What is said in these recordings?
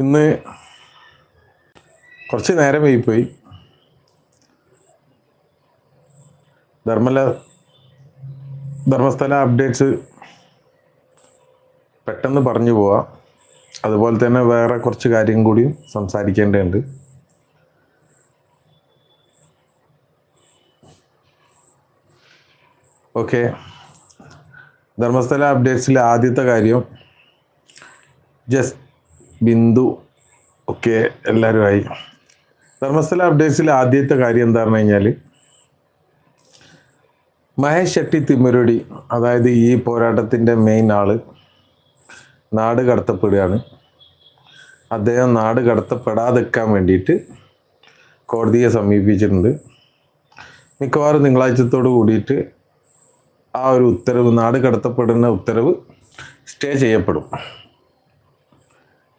ഇന്ന് കുറച്ച് നേരം വൈകിപ്പോയി ധർമ്മല ധർമ്മസ്ഥല അപ്ഡേറ്റ്സ് പെട്ടെന്ന് പറഞ്ഞു പോവാം. അതുപോലെ തന്നെ വേറെ കുറച്ച് കാര്യം കൂടി സംസാരിക്കേണ്ടതുണ്ട്. ഓക്കെ. ധർമ്മസ്ഥല അപ്ഡേറ്റ്സിലെ ആദ്യത്തെ കാര്യം ജസ്റ്റ് ബിന്ദു ഒക്കെ എല്ലാവരുമായി ധർമ്മസ്ഥല അപ്ഡേറ്റ്സിലെ ആദ്യത്തെ കാര്യം എന്താ പറഞ്ഞു കഴിഞ്ഞാൽ മഹേഷ് ഷെട്ടി തിമ്മരുടി അതായത് ഈ പോരാട്ടത്തിന്റെ മെയിൻ ആൾ നാട് കടത്തപ്പെടുകയാണ്. അദ്ദേഹം നാട് കടത്തപ്പെടാതെക്കാൻ വേണ്ടിയിട്ട് കോടതിയെ സമീപിച്ചിട്ടുണ്ട്. മിക്കവാറും തിങ്കളാഴ്ചത്തോട് കൂടിയിട്ട് ആ ഒരു ഉത്തരവ് നാട് കടത്തപ്പെടുന്ന ഉത്തരവ് സ്റ്റേ ചെയ്യപ്പെടും.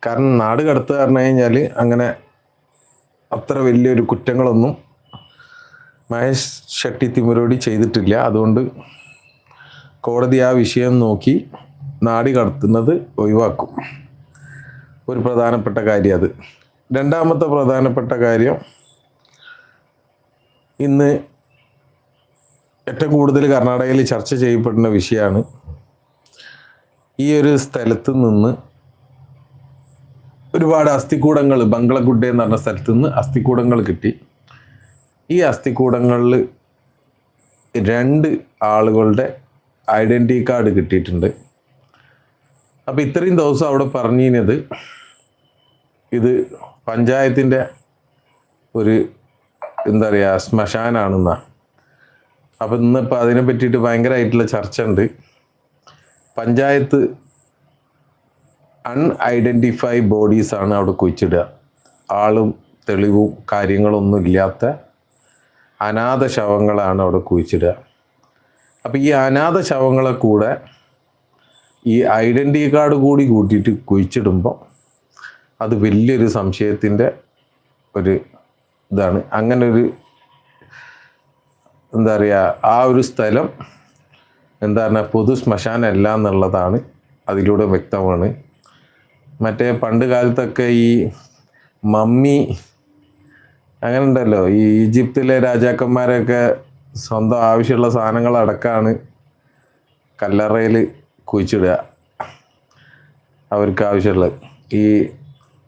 കാരണം നാട് കടത്ത് പറഞ്ഞു കഴിഞ്ഞാൽ അങ്ങനെ അത്ര വലിയൊരു കുറ്റങ്ങളൊന്നും മഹേഷ് ഷെട്ടി തിമുരോടി ചെയ്തിട്ടില്ല. അതുകൊണ്ട് കോടതി ആ വിഷയം നോക്കി നാടി കടത്തുന്നത് ഒഴിവാക്കും. ഒരു പ്രധാനപ്പെട്ട കാര്യം അത്. രണ്ടാമത്തെ പ്രധാനപ്പെട്ട കാര്യം ഇന്ന് ഏറ്റവും കൂടുതൽ കർണാടകയിൽ ചർച്ച ചെയ്യപ്പെടുന്ന വിഷയമാണ് ഈ ഒരു സ്ഥലത്ത് നിന്ന് ഒരുപാട് അസ്ഥികൂടങ്ങൾ ബംഗ്ലഗുഡ എന്ന് പറഞ്ഞ സ്ഥലത്ത് നിന്ന് അസ്ഥികൂടങ്ങൾ കിട്ടി. ഈ അസ്ഥികൂടങ്ങളിൽ രണ്ട് ആളുകളുടെ ഐഡന്റി കാർഡ് കിട്ടിയിട്ടുണ്ട്. അപ്പോൾ ഇത്രയും ദിവസം അവിടെ പറഞ്ഞിരുന്നത് ഇത് പഞ്ചായത്തിന്റെ ഒരു എന്താ പറയുക ശ്മശാനാണെന്നാണ് അപ്പം ഇന്നിപ്പോൾ അതിനെ പറ്റിയിട്ട് ഭയങ്കരമായിട്ടുള്ള ചർച്ച ഉണ്ട് പഞ്ചായത്ത് അൺഐഡന്റിഫൈ ബോഡീസാണ് അവിടെ കുഴിച്ചിടുക. ആളും തെളിവും കാര്യങ്ങളൊന്നും ഇല്ലാത്ത അനാഥ ശവങ്ങളാണ് അവിടെ കുഴിച്ചിടുക. അപ്പോൾ ഈ അനാഥ ശവങ്ങളെ കൂടെ ഈ ഐഡന്റി കാർഡ് കൂടി കൂട്ടിയിട്ട് കുഴിച്ചിടുമ്പോൾ അത് വലിയൊരു സംശയത്തിന്റെ ഒരു ഇതാണ്. അങ്ങനെ ഒരു എന്താ പറയുക ആ ഒരു സ്ഥലം എന്താ പറയുക പൊതു ശ്മശാനമല്ല എന്നുള്ളതാണ് അതിലൂടെ വ്യക്തമാണ്. മറ്റേ പണ്ട് കാലത്തൊക്കെ ഈ മമ്മി അങ്ങനെ ഉണ്ടല്ലോ ഈ ഈജിപ്തിലെ രാജാക്കന്മാരൊക്കെ സ്വന്തം ആവശ്യമുള്ള സാധനങ്ങൾ അടക്കമാണ് കല്ലറയിൽ കുഴിച്ചിടുക. അവർക്ക് ആവശ്യമുള്ളത്. ഈ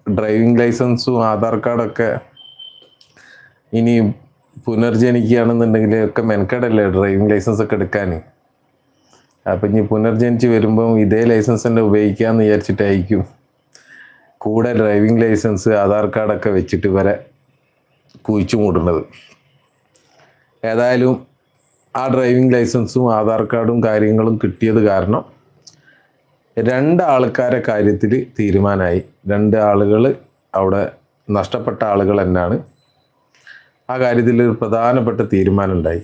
ഡ്രൈവിംഗ് ലൈസൻസും ആധാർ കാർഡൊക്കെ ഇനി പുനർജനിക്കുകയാണെന്നുണ്ടെങ്കിൽ ഒക്കെ മെനക്കെടല്ലേ ഡ്രൈവിംഗ് ലൈസൻസ് ഒക്കെ എടുക്കാൻ അപ്പം ഇനി പുനർജനിച്ച് വരുമ്പം ഇതേ ലൈസൻസ് തന്നെ ഉപയോഗിക്കാമെന്ന് വിചാരിച്ചിട്ടായിരിക്കും. കൂടെ ഡ്രൈവിംഗ് ലൈസൻസ് ആധാർ കാർഡൊക്കെ വെച്ചിട്ട് വരെ കുഴിച്ചു മൂടുന്നത്. ഏതായാലും ആ ഡ്രൈവിംഗ് ലൈസൻസും ആധാർ കാർഡും കാര്യങ്ങളും കിട്ടിയത് കാരണം രണ്ട് ആൾക്കാരെ കാര്യത്തിൽ തീരുമാനമായി രണ്ട് ആളുകൾ അവിടെ നഷ്ടപ്പെട്ട ആളുകൾ തന്നെയാണ്. ആ കാര്യത്തിൽ ഒരു പ്രധാനപ്പെട്ട തീരുമാനം ഉണ്ടായി.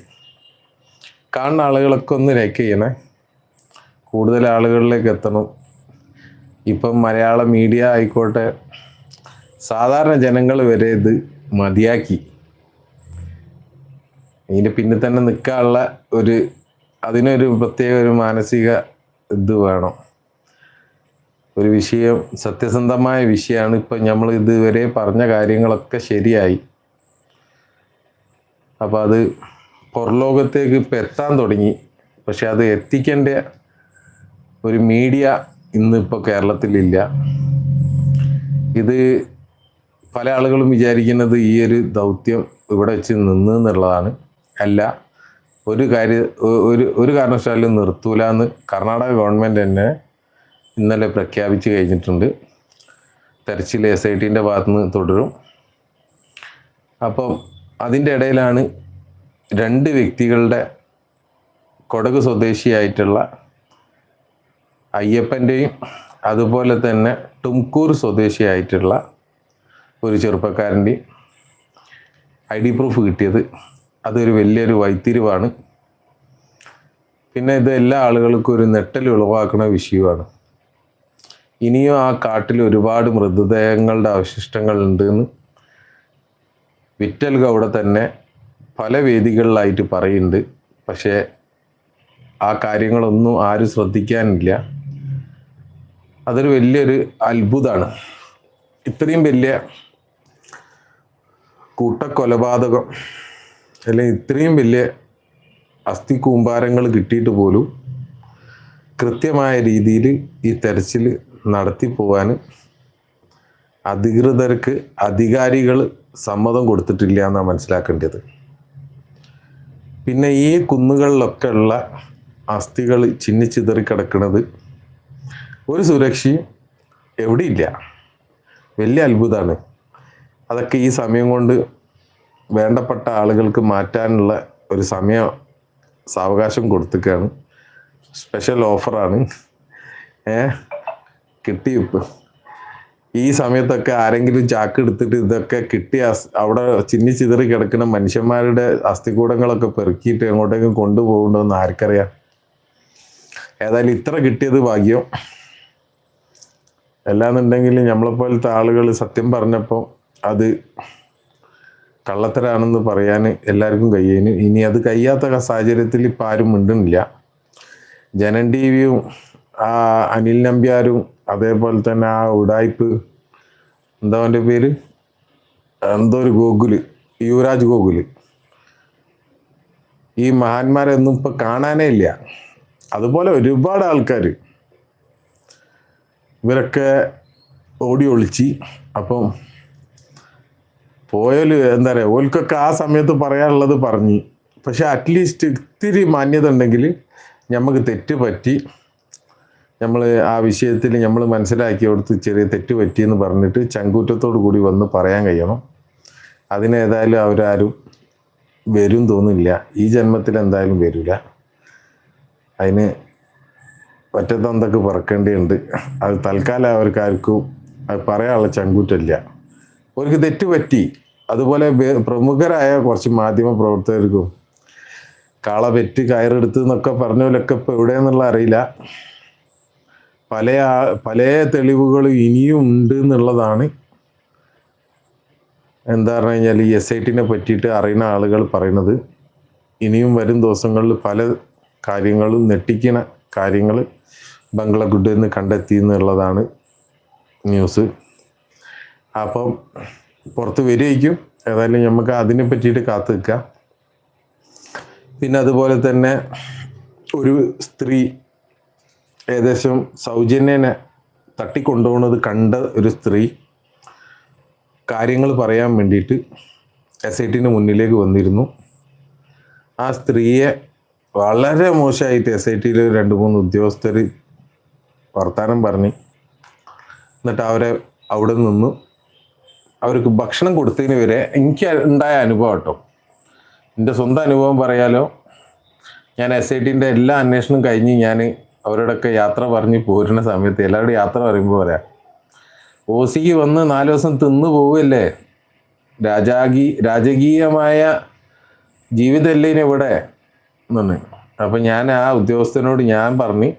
കാണുന്ന ആളുകളൊക്കെ ഒന്ന് ലൈക്ക് ചെയ്യണേ. കൂടുതൽ ആളുകളിലേക്ക് എത്തണം. ഇപ്പം മലയാള മീഡിയ ആയിക്കോട്ടെ സാധാരണ ജനങ്ങൾ വരെ ഇത് മതിയാക്കി. ഇതിന്റെ പിന്നെ തന്നെ നിൽക്കാനുള്ള ഒരു അതിനൊരു പ്രത്യേക ഒരു മാനസിക ഇത് വേണം. ഒരു വിഷയം സത്യസന്ധമായ വിഷയമാണ് ഇപ്പം നമ്മൾ ഇതുവരെ പറഞ്ഞ കാര്യങ്ങളൊക്കെ ശരിയായി. അപ്പോൾ അത് പുറലോകത്തേക്ക് ഇപ്പം എത്താൻ തുടങ്ങി. പക്ഷെ അത് എത്തിക്കേണ്ട ഒരു മീഡിയ ഇന്നിപ്പോൾ കേരളത്തിലില്ല. ഇത് പല ആളുകളും വിചാരിക്കുന്നത് ഈ ഒരു ദൗത്യം ഇവിടെ വെച്ച് നിന്ന് എന്നുള്ളതാണ്. അല്ല ഒരു കാര്യ ഒരു ഒരു കാരണവശാലും നിർത്തൂല എന്ന് കർണാടക ഗവൺമെന്റ് തന്നെ ഇന്നലെ പ്രഖ്യാപിച്ചു കഴിഞ്ഞിട്ടുണ്ട്. തെരച്ചിൽ എസ് ഐ ടിന്റെ ഭാഗത്തുനിന്ന് തുടരും. അപ്പം അതിന്റെ ഇടയിലാണ് രണ്ട് വ്യക്തികളുടെ കൊടക് സ്വദേശിയായിട്ടുള്ള അയ്യപ്പന്റെയും അതുപോലെ തന്നെ ടുംകൂർ സ്വദേശിയായിട്ടുള്ള ഒരു ചെറുപ്പക്കാരന്റെയും ഐ ഡി പ്രൂഫ് കിട്ടിയത്. അതൊരു വലിയൊരു വൈത്തിരിവാണ് പിന്നെ ഇത് എല്ലാ ആളുകൾക്കും ഒരു നെട്ടൽ ഉളവാക്കുന്ന വിഷയമാണ്. ഇനിയും ആ കാട്ടിൽ ഒരുപാട് മൃതദേഹങ്ങളുടെ അവശിഷ്ടങ്ങൾ ഉണ്ടെന്ന് വിറ്റൽ ഗൗഡ തന്നെ പല വേദികളിലായിട്ട് പറയുന്നുണ്ട്. പക്ഷേ ആ കാര്യങ്ങളൊന്നും ആരും ശ്രദ്ധിക്കാനില്ല. അതൊരു വലിയൊരു അത്ഭുതമാണ് ഇത്രയും വലിയ കൂട്ടക്കൊലപാതകം അല്ലെങ്കിൽ ഇത്രയും വലിയ അസ്ഥി കൂമ്പാരങ്ങൾ കിട്ടിയിട്ട് പോലും കൃത്യമായ രീതിയിൽ ഈ തെരച്ചിൽ നടത്തി പോകാൻ അധികൃതർക്ക് അധികാരികൾ സമ്മതം കൊടുത്തിട്ടില്ല എന്നാണ് മനസ്സിലാക്കേണ്ടത്. പിന്നെ ഈ കുന്നുകളിലൊക്കെ ഉള്ള അസ്ഥികൾ ചിന്നിച്ചിതറി കിടക്കുന്നത് ഒരു സുരക്ഷയും എവിടെയില്ല. വലിയ അത്ഭുതമാണ് അതൊക്കെ ഈ സമയം കൊണ്ട് വേണ്ടപ്പെട്ട ആളുകൾക്ക് മാറ്റാനുള്ള ഒരു സമയ സാവകാശം കൊടുത്തിക്കാണ് സ്പെഷ്യൽ ഓഫറാണ് ഏ കിട്ടി ഇപ്പം ഈ സമയത്തൊക്കെ ആരെങ്കിലും ചാക്ക് എടുത്തിട്ട് ഇതൊക്കെ കിട്ടിയ അവിടെ ചിന്നി ചിതറി കിടക്കുന്ന മനുഷ്യന്മാരുടെ അസ്ഥികൂടങ്ങളൊക്കെ പെറുക്കിയിട്ട് എങ്ങോട്ടേക്കും കൊണ്ടുപോകണമെന്ന് ആർക്കറിയാം. ഏതായാലും ഇത്ര കിട്ടിയത് ഭാഗ്യം. അല്ലാന്നുണ്ടെങ്കിൽ നമ്മളെപ്പോലത്തെ ആളുകൾ സത്യം പറഞ്ഞപ്പോൾ അത് കള്ളത്തരാണെന്ന് പറയാൻ എല്ലാവർക്കും കഴിയുന്നു ഇനി അത് കഴിയാത്ത സാഹചര്യത്തിൽ ഇപ്പം ആരും മിണ്ടുന്നില്ല. ജനൻ ടി വിയും ആ അനിൽ നമ്പ്യാരും അതേപോലെ തന്നെ ആ ഉടായ്പ് എന്താ അവന്റെ പേര്? എന്തോ ഒരു ഗോകുൽ യുവരാജ് ഗോകുൽ. ഈ മഹാന്മാരൊന്നും ഇപ്പം കാണാനേ ഇല്ല. അതുപോലെ ഒരുപാട് ആൾക്കാർ ഇവരൊക്കെ ഓടി ഒളിച്ച് അപ്പം പോയാൽ എന്താ പറയുക ഓൽക്കൊക്കെ ആ സമയത്ത് പറയാനുള്ളത് പറഞ്ഞ്. പക്ഷെ അറ്റ്ലീസ്റ്റ് ഇത്തിരി മാന്യത ഉണ്ടെങ്കിൽ നമുക്ക് തെറ്റ് പറ്റി. നമ്മൾ ആ വിഷയത്തിൽ നമ്മൾ മനസ്സിലാക്കി കൊടുത്ത് ചെറിയ തെറ്റ് പറ്റിയെന്ന് പറഞ്ഞിട്ട് ചങ്കൂറ്റത്തോടു കൂടി വന്ന് പറയാൻ കഴിയണം. അതിനേതായാലും അവരാരും വരും തോന്നില്ല ഈ ജന്മത്തിൽ എന്തായാലും വരില്ല. അതിന് ഒറ്റത്തന്തൊക്കെ പറക്കേണ്ടിയുണ്ട്. അത് തൽക്കാലം അവർക്ക് ആർക്കും അത് പറയാനുള്ള ചങ്കൂറ്റല്ല. അവർക്ക് തെറ്റ് പറ്റി അതുപോലെ പ്രമുഖരായ കുറച്ച് മാധ്യമ പ്രവർത്തകർക്കും കാള പെറ്റ് കയറെടുത്ത് എന്നൊക്കെ പറഞ്ഞവരൊക്കെ ഇപ്പം എവിടെയെന്നുള്ള അറിയില്ല. പല പല തെളിവുകൾ ഇനിയും ഉണ്ട് എന്നുള്ളതാണ്. എന്താ പറഞ്ഞു കഴിഞ്ഞാൽ ഈ എസ് ഐ ടിനെ പറ്റിയിട്ട് അറിയുന്ന ആളുകൾ പറയുന്നത്. ഇനിയും വരും ദിവസങ്ങളിൽ പല കാര്യങ്ങളും ഞെട്ടിക്കണ കാര്യങ്ങൾ ബംഗ്ലഗുഡ് നിന്ന് കണ്ടെത്തി എന്നുള്ളതാണ് ന്യൂസ്. അപ്പം പുറത്ത് വരികയും ഏതായാലും നമുക്ക് അതിനെ പറ്റിയിട്ട് കാത്തു നിൽക്കാം പിന്നെ അതുപോലെ തന്നെ ഒരു സ്ത്രീ ഏകദേശം സൗജന്യനെ തട്ടിക്കൊണ്ടുപോകുന്നത് കണ്ട ഒരു സ്ത്രീ കാര്യങ്ങൾ പറയാൻ വേണ്ടിയിട്ട് എസ് ഐ ടിന്റെ മുന്നിലേക്ക് വന്നിരുന്നു. ആ സ്ത്രീയെ വളരെ മോശമായിട്ട് എസ് ഐ ടിയിൽ രണ്ട് മൂന്ന് ഉദ്യോഗസ്ഥർ വർത്താനം പറഞ്ഞ് എന്നിട്ട് അവരെ അവിടെ നിന്ന്. അവർക്ക് ഭക്ഷണം കൊടുത്തതിന് വരെ എനിക്ക് ഉണ്ടായ അനുഭവം കേട്ടോ. എന്റെ സ്വന്തം അനുഭവം പറയാലോ. ഞാൻ എസ് ഐ ടിന്റെ എല്ലാ അന്വേഷണം കഴിഞ്ഞ് ഞാൻ അവരോടൊക്കെ യാത്ര പറഞ്ഞ് പോരുന്ന സമയത്ത് എല്ലാവരോടും യാത്ര പറയുമ്പോൾ പറയാം. ഒ സിക്ക് വന്ന് നാല് ദിവസം തിന്നു പോവുകയല്ലേ? രാജാകീ രാജകീയമായ ജീവിതമല്ലേ ഇവിടെ? എന്ന് അപ്പം ഞാൻ ആ ഉദ്യോഗസ്ഥനോട് ഞാൻ പറഞ്ഞു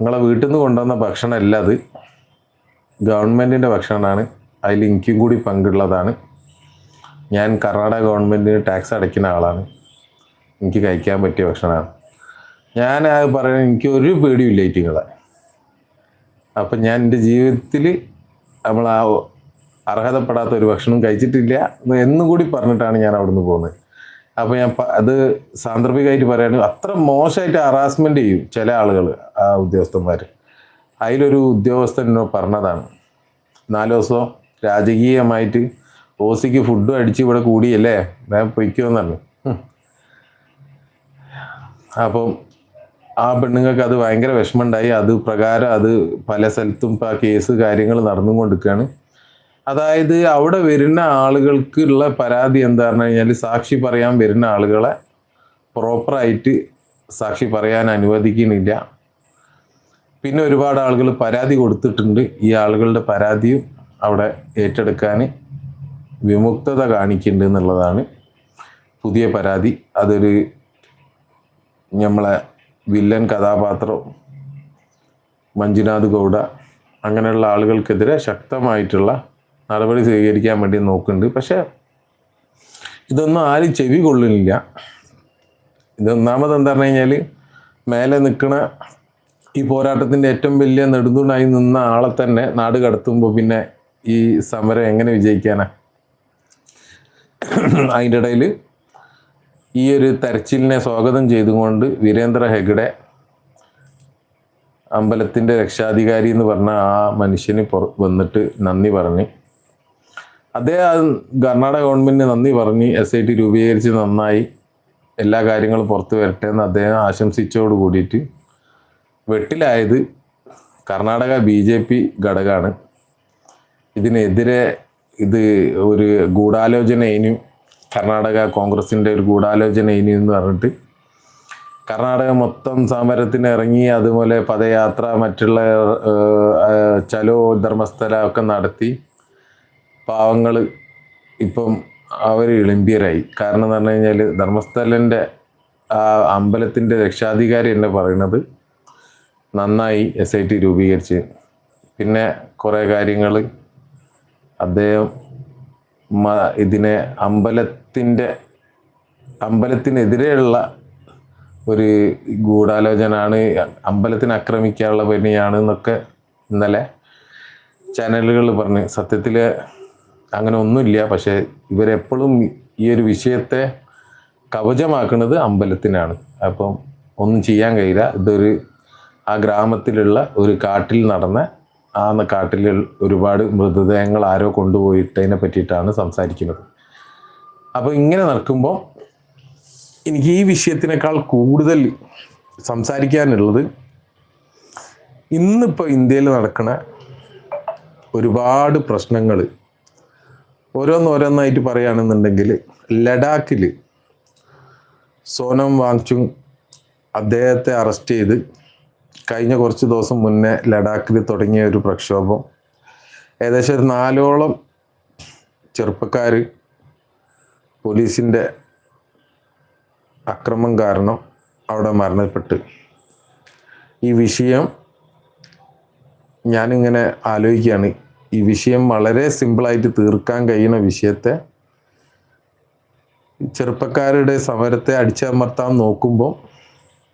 നിങ്ങളെ വീട്ടിൽ നിന്ന് കൊണ്ടുവന്ന ഭക്ഷണമല്ല അത്. ഗവൺമെന്റിന്റെ ഭക്ഷണമാണ്. അതിൽ എനിക്കും കൂടി പങ്കുള്ളതാണ്. ഞാൻ കർണാടക ഗവൺമെന്റിന് ടാക്സ് അടയ്ക്കുന്ന ആളാണ്. എനിക്ക് കഴിക്കാൻ പറ്റിയ ഭക്ഷണമാണ്. ഞാൻ അത് പറയുന്നത് എനിക്ക് ഒരു പേടിയില്ല ഇറ്റിങ്ങളെ അപ്പം ഞാൻ എന്റെ ജീവിതത്തിൽ നമ്മൾ ആ അർഹതപ്പെടാത്ത ഒരു ഭക്ഷണം കഴിച്ചിട്ടില്ല എന്നും കൂടി പറഞ്ഞിട്ടാണ് ഞാൻ അവിടുന്ന് പോകുന്നത്. അപ്പോൾ ഞാൻ അത് സാന്ദർഭികമായിട്ട് പറയുകയാണെങ്കിൽ അത്ര മോശമായിട്ട് ഹറാസ്മെന്റ് ചെയ്യും ചില ആളുകൾ ആ ഉദ്യോഗസ്ഥന്മാർ അതിലൊരു ഉദ്യോഗസ്ഥൻ പറഞ്ഞതാണ് നാല് ദിവസം രാജകീയമായിട്ട് ഓസിക്ക് ഫുഡും അടിച്ച് ഇവിടെ കൂടിയല്ലേ ഞാൻ പൊയ്ക്കുമെന്നാണ് അപ്പം ആ പെണ്ണുങ്ങൾക്ക് അത് ഭയങ്കര വിഷമമുണ്ടായി. അത് പ്രകാരം അത് പല സ്ഥലത്തും ഇപ്പം ആ കേസ് കാര്യങ്ങൾ നടന്നുകൊണ്ടിരിക്കുകയാണ്. അതായത് അവിടെ വരുന്ന ആളുകൾക്കുള്ള പരാതി എന്താ പറഞ്ഞു കഴിഞ്ഞാൽ സാക്ഷി പറയാൻ വരുന്ന ആളുകളെ പ്രോപ്പറായിട്ട് സാക്ഷി പറയാൻ അനുവദിക്കുന്നില്ല. പിന്നെ ഒരുപാട് ആളുകൾ പരാതി കൊടുത്തിട്ടുണ്ട്. ഈ ആളുകളുടെ പരാതിയും അവിടെ ഏറ്റെടുക്കാൻ വിമുക്തത കാണിക്കുന്നുണ്ട് എന്നുള്ളതാണ് പുതിയ പരാതി. അതൊരു നമ്മളെ വില്ലൻ കഥാപാത്രം മഞ്ജുനാഥ് ഗൗഡ അങ്ങനെയുള്ള ആളുകൾക്കെതിരെ ശക്തമായിട്ടുള്ള നടപടി സ്വീകരിക്കാൻ വേണ്ടി നോക്കുന്നുണ്ട്. പക്ഷേ ഇതൊന്നും ആരും ചെവി കൊള്ളുന്നില്ല. ഇതൊന്നാമത് എന്താ പറഞ്ഞു കഴിഞ്ഞാൽ മേലെ നിൽക്കുന്ന ഈ പോരാട്ടത്തിന്റെ ഏറ്റവും വലിയ നെടുന്തൂണായി നിന്ന ആളെ തന്നെ നാട് കടത്തുമ്പോൾ പിന്നെ ഈ സമരം എങ്ങനെ വിജയിക്കാനാ? അതിന്റെ ഇടയിൽ ഈ ഒരു തെരച്ചിലിനെ സ്വാഗതം ചെയ്തുകൊണ്ട് വീരേന്ദ്ര ഹെഗ്ഡെ അമ്പലത്തിന്റെ രക്ഷാധികാരി എന്ന് പറഞ്ഞ ആ മനുഷ്യന് പുറ വന്നിട്ട് നന്ദി പറഞ്ഞ് അദ്ദേഹം കർണാടക ഗവൺമെന്റിന് നന്ദി പറഞ്ഞ് എസ് ഐ ടി രൂപീകരിച്ച് നന്നായി എല്ലാ കാര്യങ്ങളും പുറത്തു വരട്ടെ എന്ന് അദ്ദേഹം ആശംസിച്ചോട് കൂടിയിട്ട് വെട്ടിലായത് കർണാടക ബി ജെ പി ഘടകമാണ്. ഇതിനെതിരെ ഇത് ഒരു ഗൂഢാലോചന ഇനിയും കർണാടക കോൺഗ്രസിന്റെ ഒരു ഗൂഢാലോചന ഇനിയും എന്ന് പറഞ്ഞിട്ട് കർണാടക മൊത്തം സമരത്തിന് ഇറങ്ങി അതുപോലെ പദയാത്ര മറ്റുള്ള ചലോ ധർമ്മസ്ഥല ഒക്കെ നടത്തി പാവങ്ങൾ ഇപ്പം അവർ ഇളിമ്പിയരായി കാരണം എന്ന് പറഞ്ഞു കഴിഞ്ഞാൽ ധർമ്മസ്ഥലന്റെ ആ അമ്പലത്തിന്റെ രക്ഷാധികാരി എന്നെ പറയുന്നത് നന്നായി എസ് ഐ ടി രൂപീകരിച്ച്. പിന്നെ കുറേ കാര്യങ്ങൾ അദ്ദേഹം ഇതിനെ അമ്പലത്തിന്റെ അമ്പലത്തിനെതിരെയുള്ള ഒരു ഗൂഢാലോചനയാണ് അമ്പലത്തിന് ആക്രമിക്കാനുള്ള പണിയാണ് എന്നൊക്കെ ഇന്നലെ ചാനലുകൾ പറഞ്ഞ്. സത്യത്തിൽ അങ്ങനെ ഒന്നുമില്ല. പക്ഷേ ഇവരെപ്പോഴും ഈ ഒരു വിഷയത്തെ കവചമാക്കുന്നത് അമ്പലത്തിനാണ്. അപ്പം ഒന്നും ചെയ്യാൻ കഴിയില്ല. ഇതൊരു ആ ഗ്രാമത്തിലുള്ള ഒരു കാട്ടിൽ നടന്ന ആ കാട്ടിൽ ഒരുപാട് മൃതദേഹങ്ങൾ ആരോ കൊണ്ടുപോയിട്ടതിനെ പറ്റിയിട്ടാണ് സംസാരിക്കുന്നത്. അപ്പോൾ ഇങ്ങനെ നടക്കുമ്പോൾ എനിക്ക് ഈ വിഷയത്തിനേക്കാൾ കൂടുതൽ സംസാരിക്കാനുള്ളത് ഇന്നിപ്പോൾ ഇന്ത്യയിൽ നടക്കുന്ന ഒരുപാട് പ്രശ്നങ്ങൾ ഓരോന്നോരോന്നായിട്ട് പറയുകയാണെന്നുണ്ടെങ്കിൽ ലഡാക്കിൽ സോനം വാങ്ചുങ് അദ്ദേഹത്തെ അറസ്റ്റ് ചെയ്ത് കഴിഞ്ഞ കുറച്ച് ദിവസം മുന്നേ ലഡാക്കിൽ തുടങ്ങിയ ഒരു പ്രക്ഷോഭം. ഏകദേശം ഒരു നാലോളം ചെറുപ്പക്കാർ പോലീസിന്റെ അക്രമം കാരണം അവിടെ മരണപ്പെട്ട്. ഈ വിഷയം ഞാനിങ്ങനെ ആലോചിക്കുകയാണ്. ഈ വിഷയം വളരെ സിമ്പിളായിട്ട് തീർക്കാൻ കഴിയുന്ന വിഷയത്തെ ചെറുപ്പക്കാരുടെ സമരത്തെ അടിച്ചമർത്താൻ നോക്കുമ്പോൾ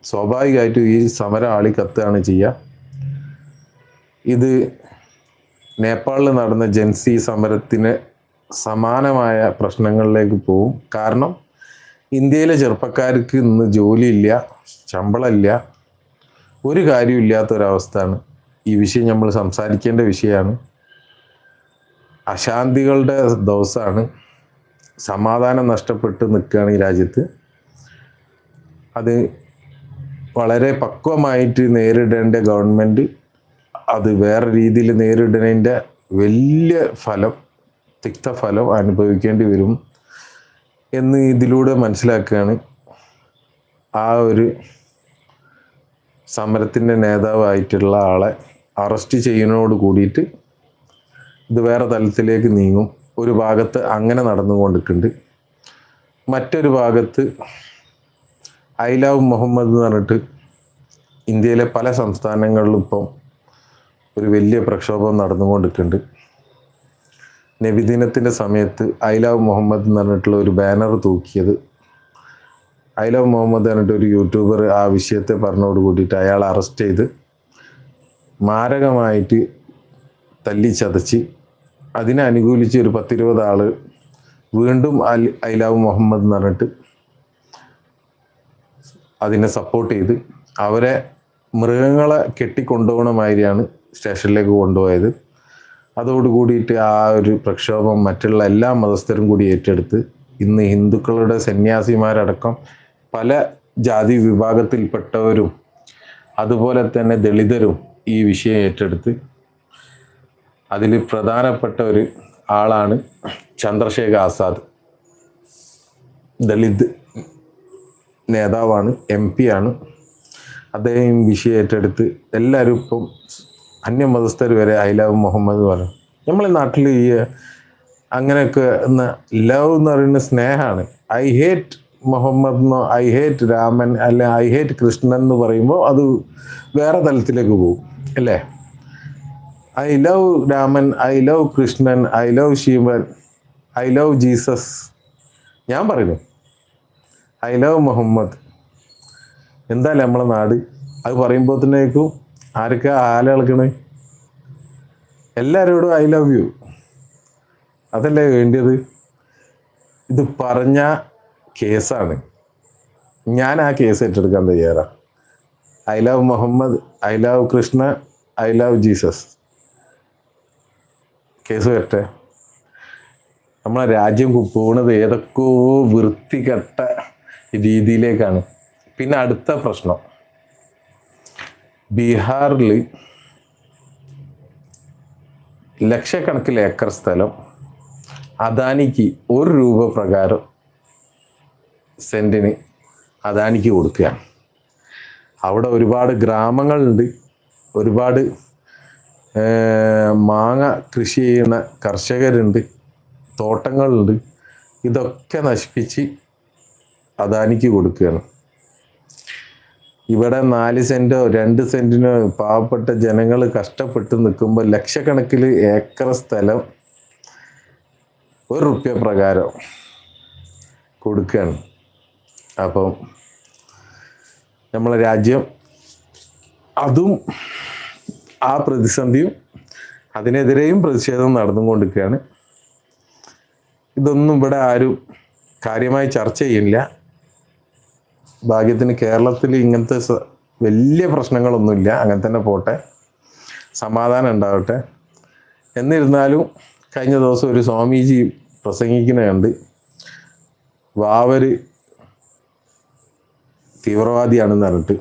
സ്വാഭാവികമായിട്ടും ഈ സമരം ആളി കത്തുകയാണ് ചെയ്യുക. ഇത് നേപ്പാളിൽ നടന്ന ജൻസി സമരത്തിന് സമാനമായ പ്രശ്നങ്ങളിലേക്ക് പോവും. കാരണം ഇന്ത്യയിലെ ചെറുപ്പക്കാർക്ക് ഇന്ന് ജോലിയില്ല ശമ്പളമില്ല ഒരു കാര്യമില്ലാത്തൊരവസ്ഥയാണ് ഈ വിഷയം നമ്മൾ സംസാരിക്കേണ്ട വിഷയമാണ്. അശാന്തികളുടെ ദിവസമാണ്. സമാധാനം നഷ്ടപ്പെട്ട് നിൽക്കുകയാണ് ഈ രാജ്യത്ത്. അത് വളരെ പക്വമായിട്ട് നേരിടേണ്ട ഗവൺമെന്റ് അത് വേറെ രീതിയിൽ നേരിടുന്നതിന്റെ വലിയ ഫലം തിക്തഫലം അനുഭവിക്കേണ്ടി വരും എന്ന് ഇതിലൂടെ മനസ്സിലാക്കുകയാണ് ആ ഒരു സമരത്തിന്റെ നേതാവായിട്ടുള്ള ആളെ അറസ്റ്റ് ചെയ്യുന്നതോട് കൂടിയിട്ട് ഇത് വേറെ തലത്തിലേക്ക് നീങ്ങും. ഒരു ഭാഗത്ത് അങ്ങനെ നടന്നുകൊണ്ടിട്ടുണ്ട്. മറ്റൊരു ഭാഗത്ത് ഐ ലവ് മുഹമ്മദ് എന്ന് പറഞ്ഞിട്ട് ഇന്ത്യയിലെ പല സംസ്ഥാനങ്ങളിലും ഇപ്പം ഒരു വലിയ പ്രക്ഷോഭം നടന്നുകൊണ്ടിട്ടുണ്ട്. നബിദിനത്തിന്റെ സമയത്ത് ഐ ലവ് മുഹമ്മദ് എന്ന് പറഞ്ഞിട്ടുള്ള ഒരു ബാനർ തൂക്കിയത്. ഐ ലവ് മുഹമ്മദ് പറഞ്ഞിട്ട് ഒരു യൂട്യൂബർ ആ വിഷയത്തെ പറഞ്ഞോട് കൂടിയിട്ട് അയാൾ അറസ്റ്റ് ചെയ്ത് മാരകമായിട്ട് തല്ലി ചതച്ച് അതിനെ അനുകൂലിച്ച് ഒരു പത്തിരുപത് ആൾ വീണ്ടും അൽ ഐലാവ് മുഹമ്മദ് എന്ന് പറഞ്ഞിട്ട് അതിനെ സപ്പോർട്ട് ചെയ്ത് അവരെ മൃഗങ്ങളെ കെട്ടിക്കൊണ്ടുപോകണ മാതിരിയാണ് സ്റ്റേഷനിലേക്ക് കൊണ്ടുപോയത്. അതോട് കൂടിയിട്ട് ആ ഒരു പ്രക്ഷോഭം മറ്റുള്ള എല്ലാ മതസ്ഥരും കൂടി ഏറ്റെടുത്ത് ഇന്ന് ഹിന്ദുക്കളുടെ സന്യാസിമാരടക്കം പല ജാതി വിഭാഗത്തിൽപ്പെട്ടവരും അതുപോലെ തന്നെ ദളിതരും ഈ വിഷയം ഏറ്റെടുത്ത് അതിൽ പ്രധാനപ്പെട്ട ഒരു ആളാണ് ചന്ദ്രശേഖർ ആസാദ്. ദളിത് നേതാവാണ് എം പി ആണ്. അദ്ദേഹം വിഷയം ഏറ്റെടുത്ത് എല്ലാവരും ഇപ്പം അന്യമതസ്ഥർ വരെ ഐ ലവ് മുഹമ്മദ് പറയും നമ്മളെ നാട്ടിൽ ഈ അങ്ങനെയൊക്കെ എന്ന ലവ് എന്ന് പറയുന്ന സ്നേഹമാണ് ഐ ഹേറ്റ് മുഹമ്മദ് എന്നോ ഐ ഹേറ്റ് രാമൻ അല്ലെ ഐ ഹേറ്റ് കൃഷ്ണൻ എന്ന് പറയുമ്പോൾ അത് വേറെ തലത്തിലേക്ക് പോകും അല്ലേ? I love Raman I love Krishnan I love Shivan I love Jesus ഞാൻ പറയുന്നു. ഐ ലവ് മുഹമ്മദ് എന്തായാലും നമ്മളെ നാട്? അത് പറയുമ്പോൾ തന്നേക്കും ആരൊക്കെ ആല ആലിളക്കണ് എല്ലാവരോടും ഐ ലവ് യു അതല്ലേ വേണ്ടിയത്? ഇത് പറഞ്ഞ കേസാണ്. ഞാൻ ആ കേസ് ഏറ്റെടുക്കാൻ തയ്യാറാണ് I love Muhammad I love Krishna I love Jesus case വരട്ടെ നമ്മളെ രാജ്യം പോകുന്നത് ഏതൊക്കെയോ വൃത്തികെട്ട രീതിയിലേക്കാണ്. പിന്നെ അടുത്ത പ്രശ്നം. ബീഹാറിൽ ലക്ഷക്കണക്കിൽ ഏക്കർ സ്ഥലം അദാനിക്ക് ഒരു രൂപ പ്രകാരം സെന്റിന് അദാനിക്ക് കൊടുക്കുകയാണ്. അവിടെ ഒരുപാട് ഗ്രാമങ്ങളുണ്ട്. ഒരുപാട് മാങ്ങ കൃഷി ചെയ്യുന്ന കർഷകരുണ്ട് തോട്ടങ്ങളുണ്ട്. ഇതൊക്കെ നശിപ്പിച്ച് അദാനിക്ക് കൊടുക്കുകയാണ്. ഇവിടെ നാല് സെന്റോ രണ്ട് സെന്റിനോ പാവപ്പെട്ട ജനങ്ങൾ കഷ്ടപ്പെട്ട് നിൽക്കുമ്പോൾ ലക്ഷക്കണക്കിൽ ഏക്കർ സ്ഥലം ഒരു റുപ്യ പ്രകാരം കൊടുക്കുകയാണ്. അപ്പം നമ്മളെ രാജ്യം അതും ആ പ്രതിസന്ധിയും അതിനെതിരെയും പ്രതിഷേധം നടന്നുകൊണ്ടിരിക്കുകയാണ്. ഇതൊന്നും ഇവിടെ ആരും കാര്യമായി ചർച്ച ചെയ്യില്ല. ഭാഗ്യത്തിന് കേരളത്തിൽ ഇങ്ങനത്തെ വലിയ പ്രശ്നങ്ങളൊന്നുമില്ല. അങ്ങനെ തന്നെ പോട്ടെ. സമാധാനം ഉണ്ടാവട്ടെ. എന്നിരുന്നാലും കഴിഞ്ഞ ദിവസം ഒരു സ്വാമിജി പ്രസംഗിക്കുന്ന കണ്ട് വാവര് തീവ്രവാദിയാണെന്ന് പറഞ്ഞിട്ട്.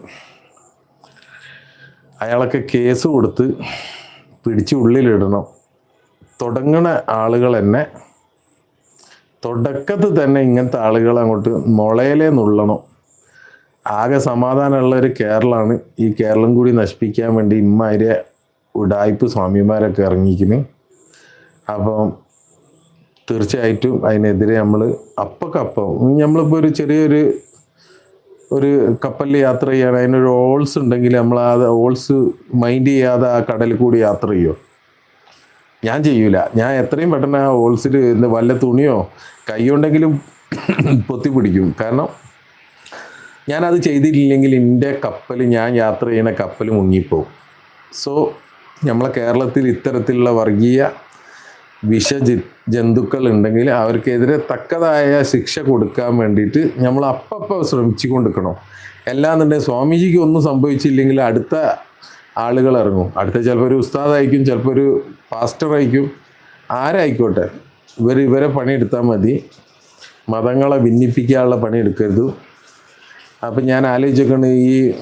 അയാളൊക്കെ കേസ് കൊടുത്ത് പിടിച്ച് ഉള്ളിലിടണം. തുടങ്ങണ ആളുകൾ തന്നെ തുടക്കത്തിൽ തന്നെ ഇങ്ങനത്തെ ആളുകൾ അങ്ങോട്ട് മുളയിലേ നുള്ളണം. ആകെ സമാധാനമുള്ള ഒരു കേരളമാണ്. ഈ കേരളം കൂടി നശിപ്പിക്കാൻ വേണ്ടി ഇമ്മാതിരി ഉടായ്പ് സ്വാമിമാരൊക്കെ ഇറങ്ങിക്കുന്നു അപ്പം തീർച്ചയായിട്ടും അതിനെതിരെ നമ്മൾ അപ്പക്കപ്പം നമ്മളിപ്പോൾ ഒരു ചെറിയൊരു ഒരു കപ്പലിൽ യാത്ര ചെയ്യാൻ അതിനൊരു ഓൾസ് ഉണ്ടെങ്കിൽ നമ്മൾ ആ ഓൾസ് മൈൻഡ് ചെയ്യാതെ ആ കടലിൽ കൂടി യാത്ര ചെയ്യുമോ ഞാൻ ചെയ്യൂല. ഞാൻ എത്രയും പെട്ടെന്ന് ആ ഓൾസിൽ വല്ല തുണിയോ കൈയുണ്ടെങ്കിലും പൊത്തി പിടിക്കും. കാരണം ഞാനത് ചെയ്തിട്ടില്ലെങ്കിൽ എന്റെ കപ്പൽ ഞാൻ യാത്ര ചെയ്യുന്ന കപ്പൽ മുങ്ങിപ്പോവും. സോ നമ്മളെ കേരളത്തിൽ ഇത്തരത്തിലുള്ള വർഗീയ വിഷ ജി- ജന്തുക്കൾ ഉണ്ടെങ്കിൽ അവർക്കെതിരെ തക്കതായ ശിക്ഷ കൊടുക്കാൻ വേണ്ടിയിട്ട് നമ്മൾ അപ്പപ്പോൾ ശ്രമിച്ചു കൊണ്ടിരിക്കണം അല്ലാന്നുണ്ടെങ്കിൽ സ്വാമിജിക്ക് ഒന്നും സംഭവിച്ചില്ലെങ്കിൽ അടുത്ത ആളുകൾ ഇറങ്ങും. അടുത്ത ചിലപ്പോൾ ഒരു ഉസ്താദായിരിക്കും ചിലപ്പോൾ ഒരു പാസ്റ്ററായിരിക്കും ആരായിക്കോട്ടെ? ഇവർ ഇവരെ പണിയെടുത്താൽ മതി. മതങ്ങളെ ഭിന്നിപ്പിക്കാനുള്ള പണിയെടുക്കരുത്. അപ്പം ഞാൻ ആലോചിച്ചേക്കണ് ഈ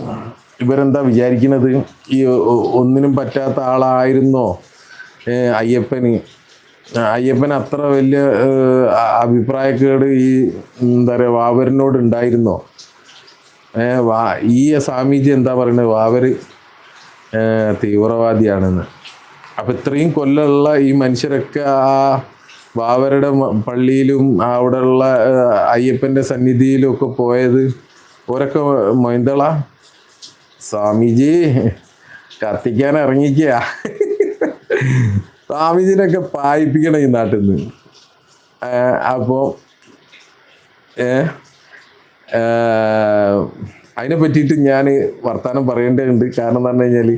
ഇവരെന്താ വിചാരിക്കുന്നത് ഈ ഒന്നിനും പറ്റാത്ത ആളായിരുന്നോ അയ്യപ്പന്? അയ്യപ്പൻ അത്ര വലിയ അഭിപ്രായക്കേട് ഈ എന്താ പറയുക വാവരനോട് ഉണ്ടായിരുന്നോ? ഏ, വാ ഈ സ്വാമീജി എന്താ പറയുന്നത് വാവര് തീവ്രവാദിയാണെന്ന്. അപ്പം ഇത്രയും കൊല്ലമുള്ള ഈ മനുഷ്യരൊക്കെ ആ വാവരുടെ പള്ളിയിലും അവിടെയുള്ള അയ്യപ്പന്റെ സന്നിധിയിലും ഒക്കെ പോയത് ഓരൊക്കെ മൊയന്തള. സ്വാമിജി കത്തിക്കാൻ ഇറങ്ങിക്കുക സ്വാമിജിനൊക്കെ പായിപ്പിക്കണം ഈ നാട്ടിൽ നിന്ന് അപ്പോൾ ഏ അതിനെ പറ്റിയിട്ട് ഞാൻ വർത്തമാനം പറയേണ്ടതുണ്ട്. കാരണം എന്ന് പറഞ്ഞു കഴിഞ്ഞാൽ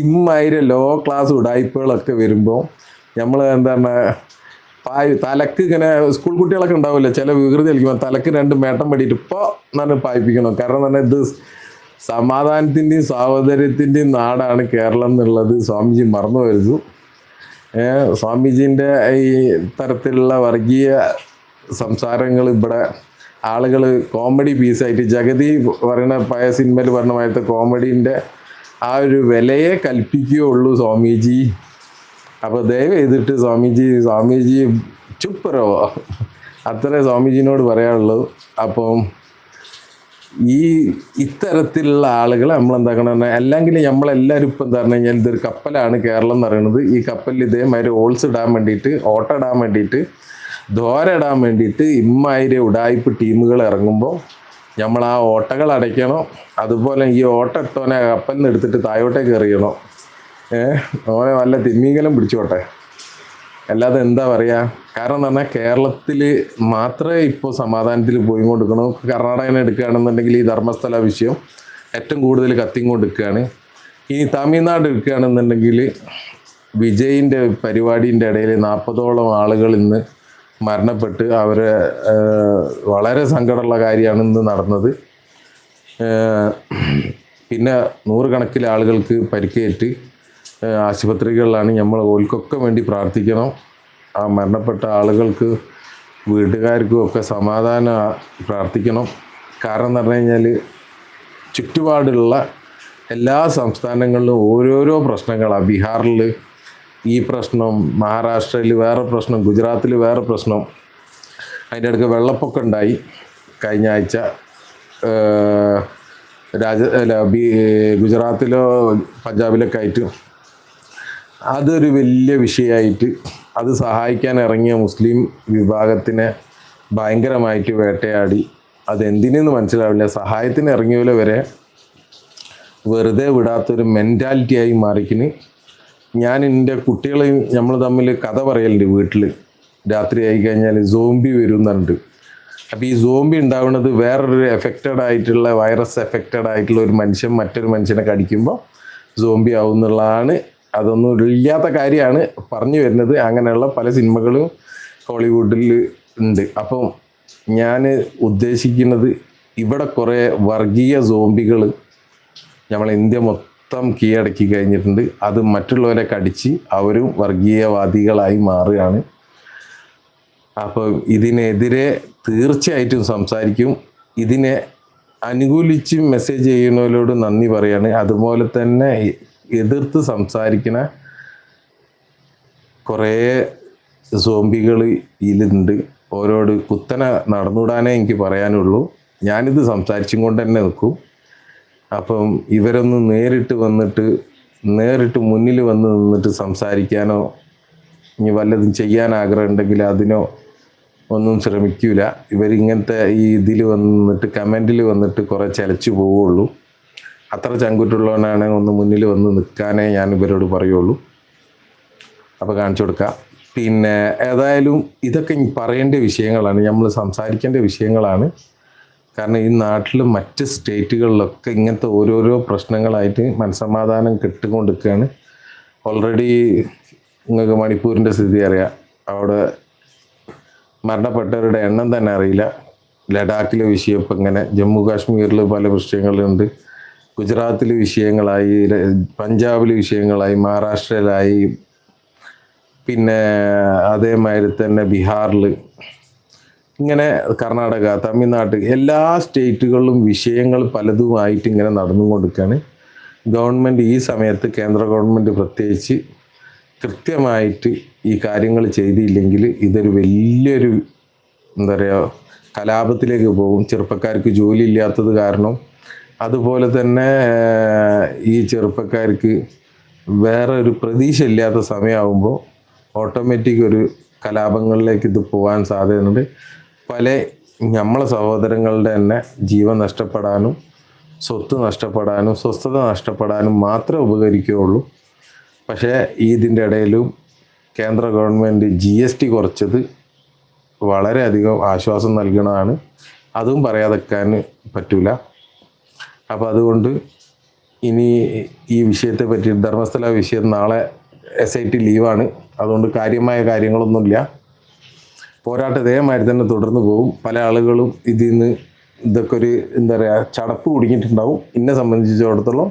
ഇമ്മായിരം ലോ ക്ലാസ് ഉടായ്പകളൊക്കെ വരുമ്പോൾ നമ്മൾ എന്താണ് പായ് തലക്ക് ഇങ്ങനെ സ്കൂൾ കുട്ടികളൊക്കെ ഉണ്ടാവില്ല ചില വികൃതി കളിക്കുമ്പോൾ തലക്ക് രണ്ട് മേട്ടം പടിയിട്ട് ഇപ്പോൾ എന്നാണ് പായിപ്പിക്കണം. കാരണം തന്നെ ഇത് സമാധാനത്തിന്റെയും സാഹോദര്യത്തിന്റെയും നാടാണ് കേരളം എന്നുള്ളത് സ്വാമിജി മറന്നു വരുന്നു സ്വാമിജീന്റെ ഈ തരത്തിലുള്ള വർഗീയ സംസാരങ്ങൾ ഇവിടെ ആളുകൾ കോമഡി പീസായിട്ട് ജഗതി പറയുന്ന പഴയ സിനിമയിൽ പറഞ്ഞ മാതിരത്തെ കോമഡീന്റെ ആ ഒരു വിലയെ കൽപ്പിക്കുകയുള്ളൂ സ്വാമിജി. അപ്പോൾ ദയവ് ചെയ്തിട്ട് സ്വാമിജി സ്വാമിജി ചുപ്പറവോ അത്രേ സ്വാമിജീനോട് പറയാനുള്ളൂ. അപ്പം ഈ ഇത്തരത്തിലുള്ള ആളുകളെ നമ്മൾ എന്താക്കണം അല്ലെങ്കിൽ നമ്മളെല്ലാവരും ഇപ്പം എന്താ പറഞ്ഞു കഴിഞ്ഞാൽ ഇതൊരു കപ്പലാണ് കേരളം എന്ന് പറയുന്നത്. ഈ കപ്പലിൽ ഇതേമാതിരി ഓൾസ് ഇടാൻ വേണ്ടിയിട്ട് ഓട്ട ഇടാൻ വേണ്ടിയിട്ട് ദ്വാര ഇടാൻ വേണ്ടിയിട്ട് ഇമ്മാതിരി ഉടായ്പ് ടീമുകൾ ഇറങ്ങുമ്പോൾ നമ്മൾ ആ ഓട്ടകൾ അടയ്ക്കണം. അതുപോലെ ഈ ഓട്ട ഇട്ടോനെ കപ്പലിൽ നിന്ന് എടുത്തിട്ട് താഴോട്ടേക്ക് എറിയണം ഏഹ് ഓനെ വല്ല തിമ്മീങ്കലം പിടിച്ചോട്ടെ. അല്ലാതെ എന്താ പറയുക കാരണം എന്ന് പറഞ്ഞാൽ കേരളത്തിൽ മാത്രമേ ഇപ്പോൾ സമാധാനത്തിൽ പോയി കൊടുക്കണു. കർണാടകനെ എടുക്കുകയാണെന്നുണ്ടെങ്കിൽ ഈ ധർമ്മസ്ഥല വിഷയം ഏറ്റവും കൂടുതൽ കത്തിങ്ങോണ്ടിരിക്കുകയാണ് ഇനി തമിഴ്നാട് എടുക്കുകയാണെന്നുണ്ടെങ്കിൽ വിജയിന്റെ പരിപാടിന്റെ ഇടയിൽ നാൽപ്പതോളം ആളുകൾ ഇന്ന് മരണപ്പെട്ട് അവരെ വളരെ സങ്കടമുള്ള കാര്യമാണ് ഇന്ന് നടന്നത്. പിന്നെ നൂറുകണക്കിന് ആളുകൾക്ക് പരിക്കേറ്റ് ആശുപത്രികളിലാണ് നമ്മൾ ഓൽക്കൊക്കെ വേണ്ടി പ്രാർത്ഥിക്കണം. ആ മരണപ്പെട്ട ആളുകൾക്ക് വീട്ടുകാർക്കും ഒക്കെ സമാധാനം പ്രാർത്ഥിക്കണം. കാരണം എന്ന് പറഞ്ഞു കഴിഞ്ഞാൽ ചുറ്റുപാടുള്ള എല്ലാ സംസ്ഥാനങ്ങളിലും ഓരോരോ പ്രശ്നങ്ങളാണ് ബീഹാറിൽ ഈ പ്രശ്നം മഹാരാഷ്ട്രയിൽ വേറെ പ്രശ്നം ഗുജറാത്തിൽ വേറെ പ്രശ്നം. അതിന്റെ ഇടയ്ക്ക് വെള്ളപ്പൊക്കം ഉണ്ടായി കഴിഞ്ഞ ആഴ്ച. രാജ അല്ല ബി ഗുജറാത്തിലോ പഞ്ചാബിലൊക്കെ ആയിട്ട് അതൊരു വലിയ വിഷയമായിട്ട് അത് സഹായിക്കാൻ ഇറങ്ങിയ മുസ്ലിം വിഭാഗത്തിനെ ഭയങ്കരമായിട്ട് വേട്ടയാടി. അതെന്തിനെന്ന് മനസ്സിലാവില്ല. സഹായത്തിന് ഇറങ്ങിയവരെ വരെ വെറുതെ വിടാത്തൊരു മെന്റാലിറ്റിയായി മാറിക്കിന്. ഞാൻ എന്റെ കുട്ടികളെയും നമ്മൾ തമ്മിൽ കഥ പറയലുണ്ട് വീട്ടിൽ. രാത്രി ആയി കഴിഞ്ഞാൽ വരും എന്നുണ്ട് അപ്പോൾ ഈ സോംബി ഉണ്ടാവുന്നത് വേറൊരു എഫക്റ്റഡ് ആയിട്ടുള്ള വൈറസ് എഫക്റ്റഡ് ആയിട്ടുള്ള ഒരു മനുഷ്യൻ മറ്റൊരു മനുഷ്യനെ കടിക്കുമ്പോൾ സോംബി ആവും എന്നുള്ളതാണ് അതൊന്നും ഇല്ലാത്ത കാര്യമാണ് പറഞ്ഞു വരുന്നത്. അങ്ങനെയുള്ള പല സിനിമകളും ഹോളിവുഡിൽ ഉണ്ട്. അപ്പം ഞാൻ ഉദ്ദേശിക്കുന്നത് ഇവിടെ കുറേ വർഗീയ സോംബികൾ നമ്മളെ ഇന്ത്യ മൊത്തം കീഴടക്കി കഴിഞ്ഞിട്ടുണ്ട്. അത് മറ്റുള്ളവരെ കടിച്ച് അവരും വർഗീയവാദികളായി മാറുകയാണ്. അപ്പോൾ ഇതിനെതിരെ തീർച്ചയായിട്ടും സംസാരിക്കും. ഇതിനെ അനുകൂലിച്ച് മെസ്സേജ് ചെയ്യുന്നവരോട് നന്ദി പറയാണ്. അതുപോലെ തന്നെ എതിർത്ത് സംസാരിക്കുന്ന കുറേ സോംബികൾ ഇതിലുണ്ട്. ഓരോട് കുത്തനെ നടന്നുവിടാനേ എനിക്ക് പറയാനുള്ളൂ. ഞാനിത് സംസാരിച്ചും കൊണ്ട് തന്നെ നിൽക്കും. അപ്പം ഇവരൊന്ന് നേരിട്ട് വന്നിട്ട് നേരിട്ട് മുന്നിൽ വന്ന് നിന്നിട്ട് സംസാരിക്കാനോ ഇനി വല്ലതും ചെയ്യാൻ ആഗ്രഹം ഉണ്ടെങ്കിൽ അതിനോ ഒന്നും ശ്രമിക്കൂല. ഇവരിങ്ങനത്തെ ഈ ഇതിൽ വന്നിട്ട് കമന്റിൽ വന്നിട്ട് കുറേ ചലച്ചു പോവുള്ളൂ അത്ര ചങ്കുറ്റുള്ളവനാണ് ഒന്ന് മുന്നിൽ വന്ന് നിൽക്കാനേ ഞാൻ ഇവരോട് പറയുള്ളൂ. അപ്പോൾ കാണിച്ചു കൊടുക്കാം. പിന്നെ ഏതായാലും ഇതൊക്കെ പറയേണ്ട വിഷയങ്ങളാണ് നമ്മൾ സംസാരിക്കേണ്ട വിഷയങ്ങളാണ്. കാരണം ഈ നാട്ടിൽ മറ്റ് സ്റ്റേറ്റുകളിലൊക്കെ ഇങ്ങനത്തെ ഓരോരോ പ്രശ്നങ്ങളായിട്ട് മനസമാധാനം കെട്ടുകൊണ്ടിരിക്കുകയാണ് ഓൾറെഡി നിങ്ങൾക്ക് മണിപ്പൂരിന്റെ സ്ഥിതി അറിയാം. അവിടെ മരണപ്പെട്ടവരുടെ എണ്ണം തന്നെ അറിയില്ല. ലഡാക്കിലെ വിഷയം ഇപ്പം ഇങ്ങനെ ജമ്മു കാശ്മീരിൽ പല വിഷയങ്ങളുണ്ട് ഗുജറാത്തിൽ വിഷയങ്ങളായി പഞ്ചാബിൽ വിഷയങ്ങളായി മഹാരാഷ്ട്രയിലായി പിന്നെ അതേമാതിരി തന്നെ ബീഹാറിൽ ഇങ്ങനെ കർണാടക തമിഴ്നാട് എല്ലാ സ്റ്റേറ്റുകളിലും വിഷയങ്ങൾ പലതുമായിട്ട് ഇങ്ങനെ നടന്നുകൊണ്ടിരിക്കുകയാണ് ഗവൺമെന്റ് ഈ സമയത്ത് കേന്ദ്ര ഗവൺമെന്റ് പ്രത്യേകിച്ച് കൃത്യമായിട്ട് ഈ കാര്യങ്ങൾ ചെയ്തില്ലെങ്കിൽ ഇതൊരു വലിയൊരു എന്താ പറയുക കലാപത്തിലേക്ക് പോകും. ചെറുപ്പക്കാർക്ക് ജോലി ഇല്ലാത്തത് കാരണം അതുപോലെ തന്നെ ഈ ചെറുപ്പക്കാർക്ക് വേറെ ഒരു പ്രതീക്ഷ ഇല്ലാത്ത സമയമാകുമ്പോൾ ഓട്ടോമാറ്റിക് ഒരു കലാപങ്ങളിലേക്ക് ഇത് പോകാൻ സാധ്യതയുണ്ട്. പല നമ്മളെ സഹോദരങ്ങളുടെ തന്നെ ജീവൻ നഷ്ടപ്പെടാനും സ്വത്ത് നഷ്ടപ്പെടാനും സ്വസ്ഥത നഷ്ടപ്പെടാനും മാത്രമേ ഉപകരിക്കുകയുള്ളൂ. പക്ഷേ ഇതിന്റെ ഇടയിലും കേന്ദ്ര ഗവൺമെന്റ് ജി എസ് ടി കുറച്ചത് വളരെയധികം ആശ്വാസം നൽകണതാണ് അതും പറയാതെക്കാൻ പറ്റൂല. അപ്പോൾ അതുകൊണ്ട് ഇനി ഈ വിഷയത്തെ പറ്റി ധർമ്മസ്ഥല വിഷയം നാളെ എസ് ഐ ടി ലീവാണ്. അതുകൊണ്ട് കാര്യമായ കാര്യങ്ങളൊന്നുമില്ല. പോരാട്ടം ഇതേമാതിരി തന്നെ തുടർന്ന് പോകും. പല ആളുകളും ഇതിൽ നിന്ന് ഇതൊക്കെ ഒരു എന്താ പറയുക ചടപ്പ് കുടുങ്ങിയിട്ടുണ്ടാവും. എന്നെ സംബന്ധിച്ചിടത്തോളം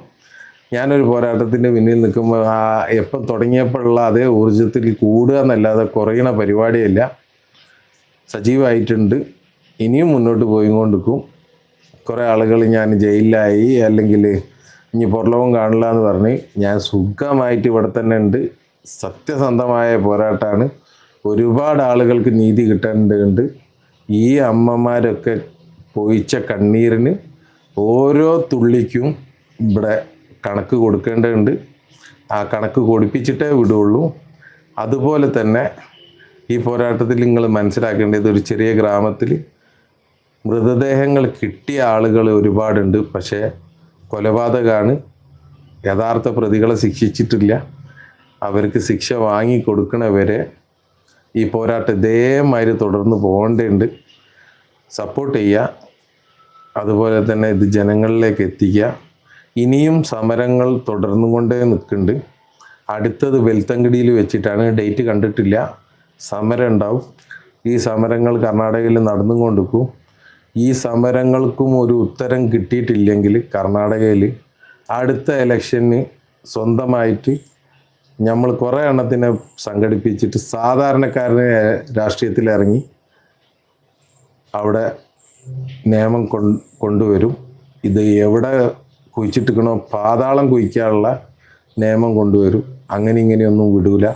ഞാനൊരു പോരാട്ടത്തിന്റെ മുന്നിൽ നിൽക്കുമ്പോൾ ആ എപ്പം തുടങ്ങിയപ്പോഴുള്ള അതേ ഊർജത്തിൽ കൂടുക എന്നല്ലാതെ കുറയണ പരിപാടിയല്ല. സജീവമായിട്ടുണ്ട്. ഇനിയും മുന്നോട്ട് പോയിക്കൊണ്ടിരിക്കും. കുറേ ആളുകൾ ഞാൻ ജയിലിലായി അല്ലെങ്കിൽ ഇനി പുറലോകം കാണില്ല എന്ന് പറഞ്ഞ് ഞാൻ സുഖമായിട്ട് ഇവിടെ തന്നെ ഉണ്ട്. സത്യസന്ധമായ പോരാട്ടമാണ്. ഒരുപാട് ആളുകൾക്ക് നീതി കിട്ടേണ്ടതുണ്ട്. ഈ അമ്മമാരൊക്കെ പൊയിച്ച കണ്ണീരിന് ഓരോ തുള്ളിക്കും ഇവിടെ കണക്ക് കൊടുക്കേണ്ടതുണ്ട്. ആ കണക്ക് കൊടുപ്പിച്ചിട്ടേ വിടുള്ളൂ. അതുപോലെ തന്നെ ഈ പോരാട്ടത്തിൽ നിങ്ങൾ മനസ്സിലാക്കേണ്ടത് ഒരു ചെറിയ ഗ്രാമത്തിൽ മൃതദേഹങ്ങൾ കിട്ടിയ ആളുകൾ ഒരുപാടുണ്ട്. പക്ഷേ കൊലപാതകമാണ് യഥാർത്ഥ പ്രതികളെ ശിക്ഷിച്ചിട്ടില്ല. അവർക്ക് ശിക്ഷ വാങ്ങി കൊടുക്കണവരെ ഈ പോരാട്ടം ഇതേമാതിരി തുടർന്ന് പോകേണ്ടതുണ്ട്. സപ്പോർട്ട് ചെയ്യുക. അതുപോലെ തന്നെ ഇത് ജനങ്ങളിലേക്ക് എത്തിക്കുക. ഇനിയും സമരങ്ങൾ തുടർന്നുകൊണ്ടേ നിൽക്കുന്നുണ്ട്. അടുത്തത് വെൽത്തങ്കടിയിൽ വെച്ചിട്ടാണ്. ഡേറ്റ് കണ്ടിട്ടില്ല. സമരം ഉണ്ടാവും. ഈ സമരങ്ങൾ കർണാടകയിൽ നടന്നുകൊണ്ടിരിക്കും. ഈ സമരങ്ങൾക്കും ഒരു ഉത്തരം കിട്ടിയിട്ടില്ലെങ്കിൽ കർണാടകയിൽ അടുത്ത ഇലക്ഷന് സ്വന്തമായിട്ട് നമ്മൾ കുറേ എണ്ണത്തിനെ സംഘടിപ്പിച്ചിട്ട് സാധാരണക്കാരനെ രാഷ്ട്രീയത്തിൽ ഇറങ്ങി അവിടെ നിയമം കൊണ്ടുവരും. ഇത് എവിടെ കുഴിച്ചിട്ടിക്കണോ പാതാളം കുഴിക്കാനുള്ള നിയമം കൊണ്ടുവരും. അങ്ങനെ ഇങ്ങനെയൊന്നും വിടൂല.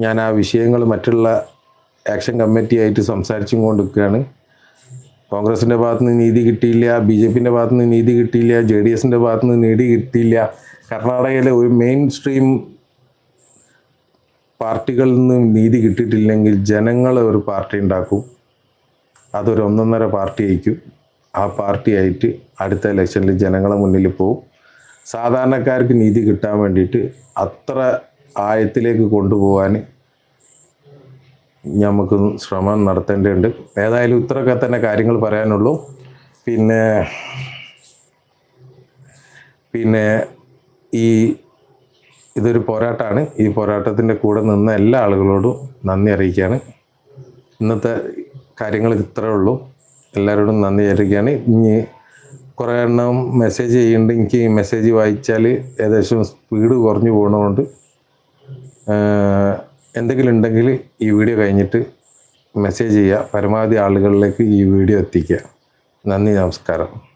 ഞാൻ ആ വിഷയങ്ങൾ മറ്റുള്ള ആക്ഷൻ കമ്മിറ്റിയായിട്ട് സംസാരിച്ചും കൊണ്ടിരിക്കുകയാണ്. കോൺഗ്രസിന്റെ ഭാഗത്ത് നിന്ന് നീതി കിട്ടിയില്ല ബി ജെ പിന്റെ ഭാഗത്ത് നിന്ന് നീതി കിട്ടിയില്ല ജെ ഡി എസിന്റെ ഭാഗത്ത് നിന്ന് നീതി കിട്ടിയില്ല. കർണാടകയിലെ ഒരു മെയിൻ സ്ട്രീം പാർട്ടികളിൽ നിന്ന് നീതി കിട്ടിയിട്ടില്ലെങ്കിൽ ജനങ്ങൾ ഒരു പാർട്ടി ഉണ്ടാക്കും. അതൊരു ഒന്നൊന്നര പാർട്ടി ആയിരിക്കും. ആ പാർട്ടി ആയിട്ട് അടുത്ത ഇലക്ഷനിൽ ജനങ്ങളെ മുന്നിൽ പോവും. സാധാരണക്കാർക്ക് നീതി കിട്ടാൻ വേണ്ടിയിട്ട് അത്ര ആയത്തിലേക്ക് കൊണ്ടുപോകാൻ നമുക്ക് ശ്രമം നടത്തേണ്ടതുണ്ട്. ഏതായാലും ഇത്രയൊക്കെ തന്നെ കാര്യങ്ങൾ പറയാനുള്ളൂ. പിന്നെ പിന്നെ ഈ ഇതൊരു പോരാട്ടമാണ് ഈ പോരാട്ടത്തിന്റെ കൂടെ നിന്ന എല്ലാ ആളുകളോടും നന്ദി അറിയിക്കുകയാണ്. ഇന്നത്തെ കാര്യങ്ങൾ ഇത്രയേ ഉള്ളൂ. എല്ലാവരോടും നന്ദി അറിയിക്കുകയാണ്. ഇനി കുറേ എണ്ണം മെസ്സേജ് ചെയ്യുന്നുണ്ട്. എനിക്ക് ഈ മെസ്സേജ് വായിച്ചാൽ ഏകദേശം സ്പീഡ് കുറഞ്ഞു പോകണതുകൊണ്ട് എന്തെങ്കിലും ഉണ്ടെങ്കിൽ ഈ വീഡിയോ കഴിഞ്ഞിട്ട് മെസ്സേജ് ചെയ്യുക. പരമാവധി ആളുകളിലേക്ക് ഈ വീഡിയോ എത്തിക്കുക. നന്ദി നമസ്കാരം.